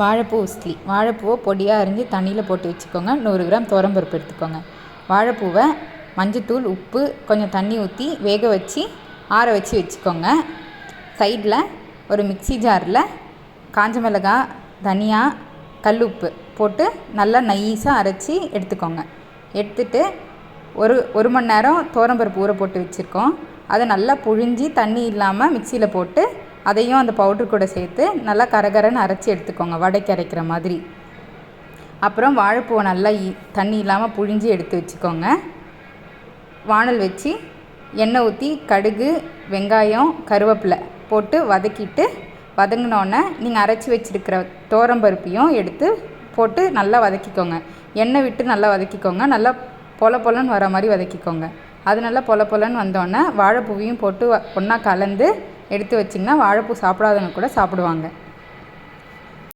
வாழைப்பூ உஸ்லி வாழைப்பூவை பொடியாக அரிஞ்சு தண்ணியில் போட்டு வச்சுக்கோங்க. நூறு கிராம் துவரம்பருப்பு எடுத்துக்கோங்க. வாழைப்பூவை மஞ்சத்தூள் உப்பு கொஞ்சம் தண்ணி ஊற்றி வேக வச்சு ஆற வச்சு வச்சுக்கோங்க. சைடில் ஒரு மிக்ஸி ஜாரில் காஞ்ச மிளகாய் தனியா உப்பு போட்டு நல்லா நைஸாக அரைச்சி எடுத்துக்கோங்க. எடுத்துட்டு ஒரு ஒரு மணி நேரம் தோரம்பருப்பு ஊற போட்டு வச்சுருக்கோம். அதை நல்லா புழிஞ்சி தண்ணி இல்லாமல் மிக்சியில் போட்டு அதையும் அந்த பவுட்ரு கூட சேர்த்து நல்லா கரகரன்னு அரைச்சி எடுத்துக்கோங்க வடைக்கு அரைக்கிற மாதிரி. அப்புறம் வாழைப்பூவை நல்லா இ தண்ணி இல்லாமல் புழிஞ்சு எடுத்து வச்சுக்கோங்க. வானல் வச்சு எண்ணெய் ஊற்றி கடுகு வெங்காயம் கருவேப்பிலை போட்டு வதக்கிட்டு வதங்கினோன்னே நீங்கள் அரைச்சி வச்சுருக்கிற தோரம்பருப்பையும் எடுத்து போட்டு நல்லா வதக்கிக்கோங்க. எண்ணெய் விட்டு நல்லா வதக்கிக்கோங்க. நல்லா பொல பொலன்னு வர மாதிரி வதக்கிக்கோங்க. அது நல்லா பொல பொலன்னு வந்தோடனே வாழைப்பூவையும் போட்டு ஒன்றா கலந்து எடுத்து வச்சிங்கன்னா வாழைப்பூ சாப்பிடாதவங்க கூட சாப்பிடுவாங்க.